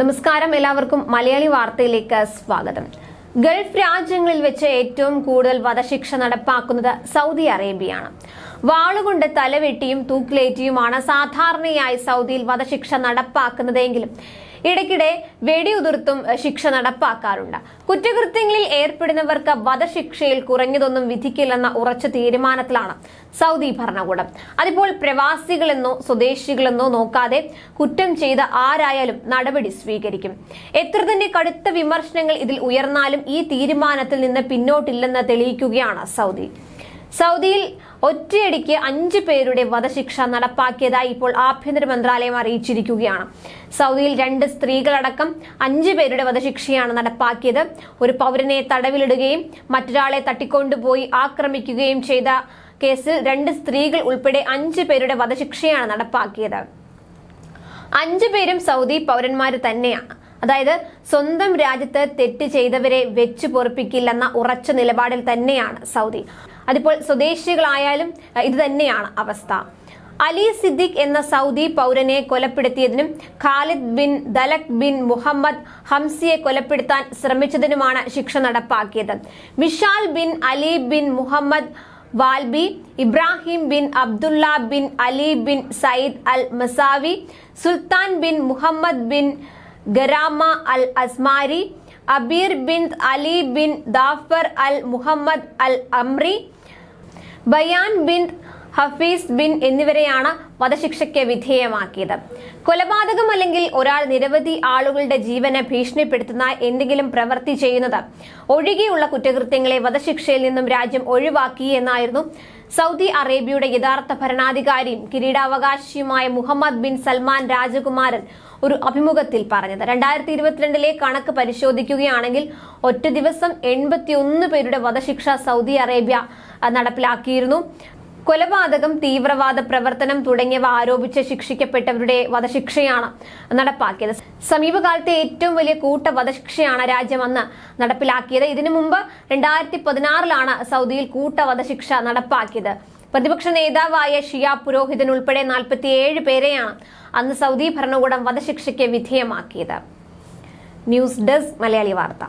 നമസ്കാരം എല്ലാവർക്കും മലയാളി വാർത്തയിലേക്ക് സ്വാഗതം. ഗൾഫ് രാജ്യങ്ങളിൽ വെച്ച് ഏറ്റവും കൂടുതൽ വധശിക്ഷ നടപ്പാക്കുന്നത് സൗദി അറേബ്യയാണ്. വാളുകൊണ്ട് തലവെട്ടിയും തൂക്കിലേറ്റിയുമാണ് സാധാരണയായി സൗദിയിൽ വധശിക്ഷ നടപ്പാക്കുന്നതെങ്കിലും ഇടയ്ക്കിടെ വെടിയുതിർത്തും ശിക്ഷ നടപ്പാക്കാറുണ്ട്. കുറ്റകൃത്യങ്ങളിൽ ഏർപ്പെടുന്നവർക്ക് വധശിക്ഷയിൽ കുറഞ്ഞതൊന്നും വിധിക്കില്ലെന്ന ഉറച്ച തീരുമാനത്തിലാണ് സൗദി ഭരണകൂടം. അതിപ്പോൾ പ്രവാസികളെന്നോ സ്വദേശികളെന്നോ നോക്കാതെ കുറ്റം ചെയ്ത ആരായാലും നടപടി സ്വീകരിക്കും. എത്ര തന്നെ കടുത്ത വിമർശനങ്ങൾ ഇതിൽ ഉയർന്നാലും ഈ തീരുമാനത്തിൽ നിന്ന് പിന്നോട്ടില്ലെന്ന് തെളിയിക്കുകയാണ് സൗദി. സൗദിയിൽ ഒറ്റയടിക്ക് അഞ്ചു പേരുടെ വധശിക്ഷ നടപ്പാക്കിയതായി ഇപ്പോൾ ആഭ്യന്തര മന്ത്രാലയം അറിയിച്ചിരിക്കുകയാണ്. സൗദിയിൽ രണ്ട് സ്ത്രീകളടക്കം അഞ്ചു പേരുടെ വധശിക്ഷയാണ് നടപ്പാക്കിയത്. ഒരു പൗരനെ തടവിലിടുകയും മറ്റൊരാളെ തട്ടിക്കൊണ്ടുപോയി ആക്രമിക്കുകയും ചെയ്ത കേസിൽ രണ്ട് സ്ത്രീകൾ ഉൾപ്പെടെ അഞ്ചു പേരുടെ വധശിക്ഷയാണ് നടപ്പാക്കിയത്. അഞ്ചു പേരും സൗദി പൗരന്മാർ തന്നെയാണ്. അതായത് സ്വന്തം രാജ്യത്ത് തെറ്റ് ചെയ്തവരെ വെച്ചു പൊറപ്പിക്കില്ലെന്ന ഉറച്ച നിലപാടിൽ തന്നെയാണ് സൗദി. അതിപ്പോൾ സ്വദേശികളായാലും ഇത് തന്നെയാണ് അവസ്ഥ. അലി സിദ്ദിഖ് എന്ന സൗദി പൗരനെ കൊലപ്പെടുത്തിയതിനും Khalid bin Dalak bin Muhammad ഹംസിയെ കൊലപ്പെടുത്താൻ ശ്രമിച്ചതിനുമാണ് ശിക്ഷ നടപ്പാക്കിയത്. Mishal bin Ali bin Muhammad Walbi Ibrahim bin Abdullah bin Ali bin Sayyid al Masawi Sultan bin Muhammad bin Garama al Asmari Abeer bin Ali bin Dafer al Muhammad al Amri Bayan bin Hafeez bin എന്നിവരെയാണ് വധശിക്ഷയ്ക്ക് വിധേയമാക്കിയത്. കൊലപാതകം അല്ലെങ്കിൽ ഒരാൾ നിരവധി ആളുകളുടെ ജീവനെ ഭീഷണിപ്പെടുത്തുന്ന എന്തെങ്കിലും പ്രവൃത്തി ചെയ്യുന്നത് ഒഴികെയുള്ള കുറ്റകൃത്യങ്ങളെ വധശിക്ഷയിൽ നിന്നും രാജ്യം ഒഴിവാക്കി എന്നായിരുന്നു സൗദി അറേബ്യയുടെ യഥാർത്ഥ ഭരണാധികാരിയും കിരീടാവകാശിയുമായ മുഹമ്മദ് ബിൻ സൽമാൻ രാജകുമാരൻ ഒരു അഭിമുഖത്തിൽ പറഞ്ഞത്. രണ്ടായിരത്തി ഇരുപത്തിരണ്ടിലെ കണക്ക് പരിശോധിക്കുകയാണെങ്കിൽ ഒറ്റ ദിവസം എൺപത്തിയൊന്ന് പേരുടെ വധശിക്ഷ സൗദി അറേബ്യ നടപ്പിലാക്കിയിരുന്നു. കൊലപാതകം തീവ്രവാദ പ്രവർത്തനം തുടങ്ങിയവ ആരോപിച്ച് ശിക്ഷിക്കപ്പെട്ടവരുടെ വധശിക്ഷയാണ് നടപ്പാക്കിയത്. സമീപകാലത്തെ ഏറ്റവും വലിയ കൂട്ട വധശിക്ഷയാണ് രാജ്യം അന്ന് നടപ്പിലാക്കിയത്. ഇതിനു മുമ്പ് രണ്ടായിരത്തി പതിനാറിലാണ് സൗദിയിൽ കൂട്ട വധശിക്ഷ നടപ്പാക്കിയത്. പ്രതിപക്ഷ നേതാവായ ഷിയ പുരോഹിതൻ ഉൾപ്പെടെ നാൽപ്പത്തിയേഴ് പേരെയാണ് അന്ന് സൗദി ഭരണകൂടം വധശിക്ഷയ്ക്ക് വിധേയമാക്കിയത്. ന്യൂസ് ഡെസ്ക് മലയാളി വാർത്ത.